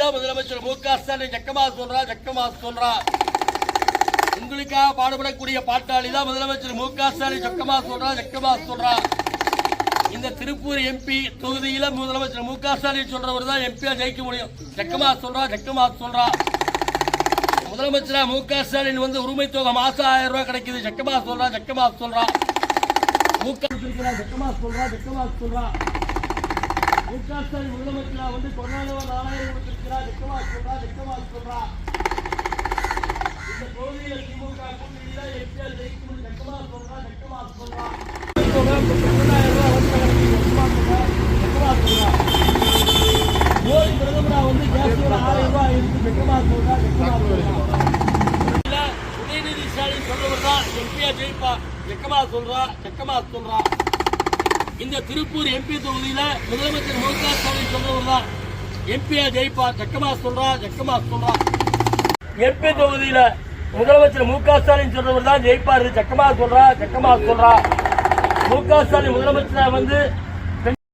தான் முதலமைச்சர் மு க ஸ்டாலின் ஜக்கமா சொல்றா ஜக்கமா சொல்றா. உங்களுக்காக பாடுபடக்கூடிய பாட்டாளி தான் முதலமைச்சர் மு க ஸ்டாலின் ஜக்கமா சொல்றா ஜக்கமா சொல்றா. இந்த திருப்பூர் எம்பி தொகுதியில முதலமைச்சர் மு க ஸ்டாலின் சொல்றவர் தான் எம்பியா ஜெயிக்க முடியும். ஜக்கமா சொல்றா ஜக்கமா சொல்றா. முதலமைச்சரா மு க ஸ்டாலின் வந்து உரிமை தொகை மாசம் ஆயிரம் ரூபாய் கிடைக்குது. ஜக்கமா சொல்றா ஜக்கமா சொல்றா. மு க ஜக்கமா சொல்றா ஜக்கமா சொல்றா. மு ஸ்டாலின் முதலமைச்சரா வந்து கொரோனா நாலாயிரம் கொடுத்திருக்கிறா ஜக்கமா சொல்றா ஜக்கமா சொல்றா. இந்த தொகுதியில் திமுக கூட்டணியில எம்பியா ஜெயிக்க முடியும் சொல்றா ஜக்கமா சொல்றா. மோடி பிரதமரா வந்து கேஸ் ஆயிரம் ரூபாய் இருக்கு ஜக்கமா சொல்றா ஜக்கமா சொல்றா. உதயநிதி ஸ்டாலின் சொல்றவர் தான் எம்பியா ஜெயிப்பா ஜக்கமா சொல்றா சொல்றா. இந்த திருப்பூர் எம்பி தொகுதியில முதலமைச்சர் மு க ஸ்டாலின் சொல்றவர் தான். எம்பியா ஜெயிப்பா ஜக்கமா சொல்றா ஜக்கமா சொல்றா. எம்பி தொகுதியில முதலமைச்சர் மு க ஸ்டாலின் சொல்றவர் தான் ஜெயிப்பாரு ஜக்கமா சொல்றா ஜக்கமா சொல்றா. மு க ஸ்டாலின் முதலமைச்சரா வந்து